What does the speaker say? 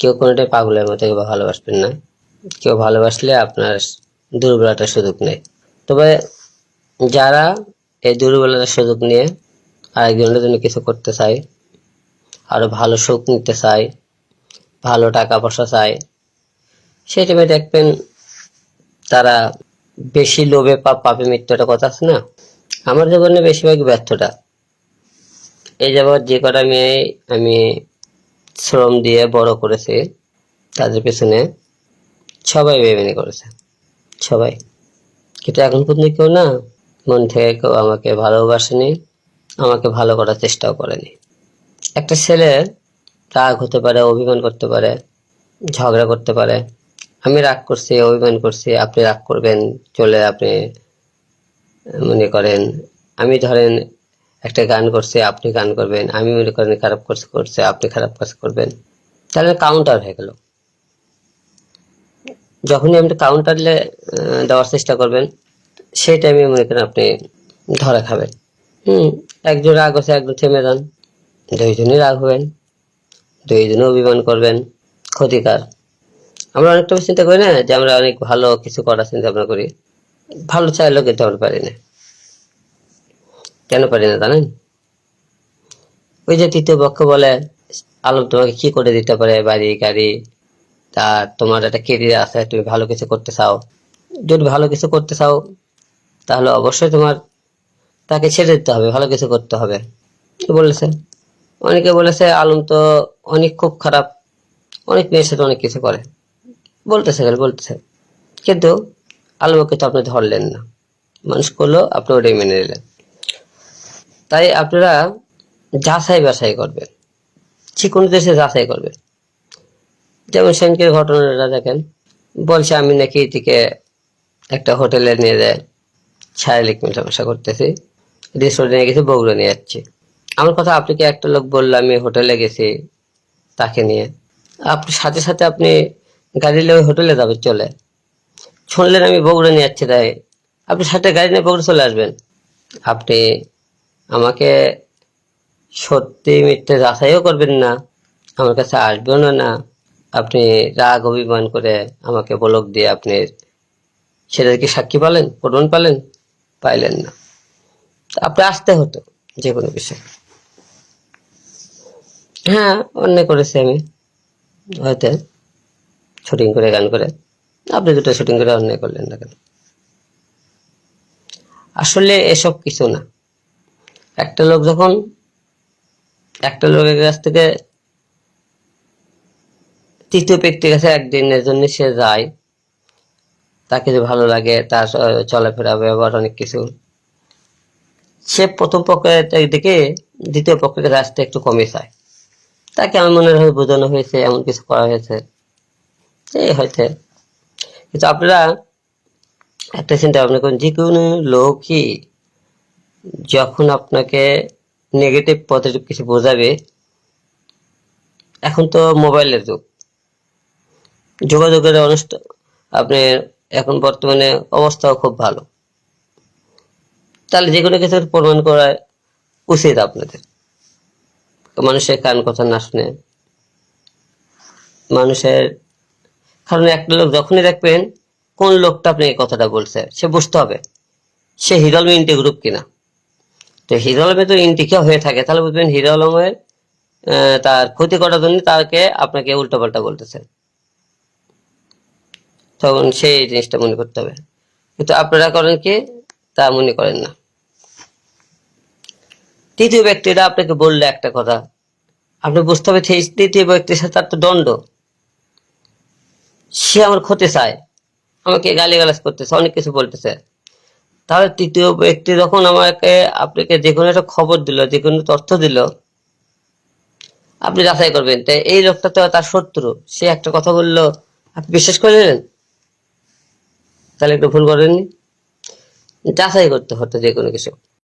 কেউ কোনোটাই পাগলের মতো কেউ ভালোবাসবেন না। কেউ ভালোবাসলে আপনার দুর্বলতার সুযোগ নেই। তবে যারা এই দুর্বলতার সুযোগ নিয়ে আরেকজনের জন্য কিছু করতে চায়, আরও ভালো সুখ নিতে চায়, ভালো টাকা পয়সা চায়, সেই টাইমে দেখবেন তারা বেশি লোভে পাপ পাপে মৃত্যু একটা কথা আছে না? আমার জীবনে বেশিরভাগ ব্যর্থতা। এই যাবৎ যে কটা মেয়ে আমি শ্রম দিয়ে বড় করেছি তাদের পেছনে সবাই বেমেনি করেছে, সবাই। কিন্তু এখন পর্যন্ত কেউ না, মন থেকে কেউ আমাকে ভালোবাসেনি, আমাকে ভালো করার চেষ্টাও করেনি। একটা ছেলে রাগ হতে পারে, অভিমান করতে পারে, ঝগড়া করতে পারে, আমি রাগ করছি, অভিমান করছি, আপনি রাগ করবেন, চলে আপনি মনে করেন, আমি ধরেন একটা গান করছে, আপনি গান করবেন, আমি মনে করেন খারাপ কাজ করছে, আপনি খারাপ কাজ করবেন। তাহলে কাউন্টার হয়ে গেল। যখনই আপনি কাউন্টারলে দেওয়ার চেষ্টা করবেন, সেই টাইমে মনে করেন আপনি ধরা খাবেন। হুম, একজন রাগ হচ্ছে, একজন থেমে যান। দুইজনই রাগ হবেন দুইজনে অভিমান করবেন, ক্ষতিকার। আমরা অনেকটা চিন্তা করি না যে আমরা অনেক ভালো কিছু করার চিন্তা ভাবনা করি। ভালো চাইলেও কিন্তু আমরা পারি না। কেন পারি না জানেন? ওই যে তৃতীয় পক্ষ বলে, আলম তোমাকে কি করে দিতে পারে, বাড়ি, গাড়ি? তা তোমার একটা কেরিয়ার আছে, তুমি ভালো কিছু করতে চাও। যদি ভালো কিছু করতে চাও, তাহলে অবশ্যই তোমার তাকে ছেড়ে দিতে হবে, ভালো কিছু করতে হবে। বলেছে? অনেকে বলেছে, আলম তো অনেক খুব খারাপ, অনেক মেয়ের সাথে অনেক কিছু করে। বলতেছে গেলে বলতেছে। কিন্তু আলমকে তো আপনি ধরলেন না। মানুষ করল, আপনি ওটাই মেনে নিলেন। তাই আপনারা যাচাই বাছাই করবেন। যে কোনো দেশে যাচাই করবেন। যেমন সেনকের ঘটনাটা দেখেন, বলছে আমি নাকি এদিকে একটা হোটেলে নিয়ে যায়, শারীরিক মেলামেশা করতেছি রিসোর্টে নিয়ে গেছি বগুড়া নিয়ে যাচ্ছি। আমার কথা আপনাকে একটা লোক বলল, আমি হোটেলে গেছি, তাকে নিয়ে? আপনি সাথে সাথে আপনি গাড়ি নিয়ে হোটেলে যাবে, চলে। শুনলেন আমি বগুড়া নিয়ে যাচ্ছি, তাই। আপনি সাথে গাড়ি নিয়ে বগুড়া চলে আসবেন। আপনি আমাকে সত্যি মিথ্যে যাচাইও করবেন না, আমার কাছে আসবেনও না আপনি রাগ, অভিমান করে আমাকে বলক দিয়ে আপনি সেটা কি সাক্ষী পালেন, প্রমাণ পালেন, পাইলেন না। আপনি আসতে হতো যে কোনো বিষয়। হ্যাঁ অন্যায় করেছি আমি। হয়তো শুটিং করে, গান করে। আপনি দুটো শুটিং করে অন্যায় করলেন না কেন? আসলে এসব কিছু না। একটা লোক যখন একটা লোকের কাছ থেকে তৃতীয় ব্যক্তির কাছে একদিনের জন্য সে যায়, তাকে যে ভালো লাগে, তার চলাফেরা, ব্যবহার অনেক কিছু। সে প্রথম পক্ষের দিকে, দ্বিতীয় পক্ষের কাছে আসতে একটু কমে চায় তাকে আমার মনে হয় বোঝানো হয়েছে, এমন কিছু করা হয়েছে। এই হয়তো কিন্তু আপনারা একটা চিন্তা ভাবনা করুন, যে কোনো লোকই যখন আপনাকে নেগেটিভ পজিটিভ কিছু বোঝাবে, এখন তো মোবাইলের যুগ। যোগাযোগের অনুষ্ঠান আপনি এখন বর্তমানে অবস্থাও খুব ভালো। তাহলে যে কোনো কিছু প্রমাণ করা উচিত আপনাদের। মানুষের কান কথা না শুনে। মানুষের, কারণ একটা লোক যখনই দেখবেন, কোন লোকটা আপনি কথাটা বলছে, সে বুঝতে হবে, সে হিরো আলম ইন্টি গ্রুপ কিনা। তো হিরো আলমে তো ইন্টিকে হয়ে থাকে। তাহলে বুঝবেন হিরো আলমের তার ক্ষতি করার জন্য তাকে আপনাকে উল্টোপাল্টা বলতেছে। তখন সেই জিনিসটা মনে করতে হবে। কিন্তু আপনারা করেন কি? তা মনে করেন না। তৃতীয় ব্যক্তিটা আপনাকে বললে একটা কথা। আপনি বুঝতে হবে তৃতীয় ব্যক্তির সাথে তার তো দণ্ড সে আমার ক্ষতি চায়। আমাকে গালিগালাজ করতেছে, অনেক কিছু বলতেছে। তাহলে তৃতীয় ব্যক্তি যখন আমাকে, আপনাকে যে কোনো একটা খবর দিল, যে কোনো তথ্য দিল, আপনি যাচাই করবেন। তাই এই লোকটা তো তার শত্রু। সে একটা কথা বলল, আপনি বিশ্বাস করে নিলেন তাহলে একটু ভুল করেননি। যাচাই করতে হতো যে কোনো কিছু।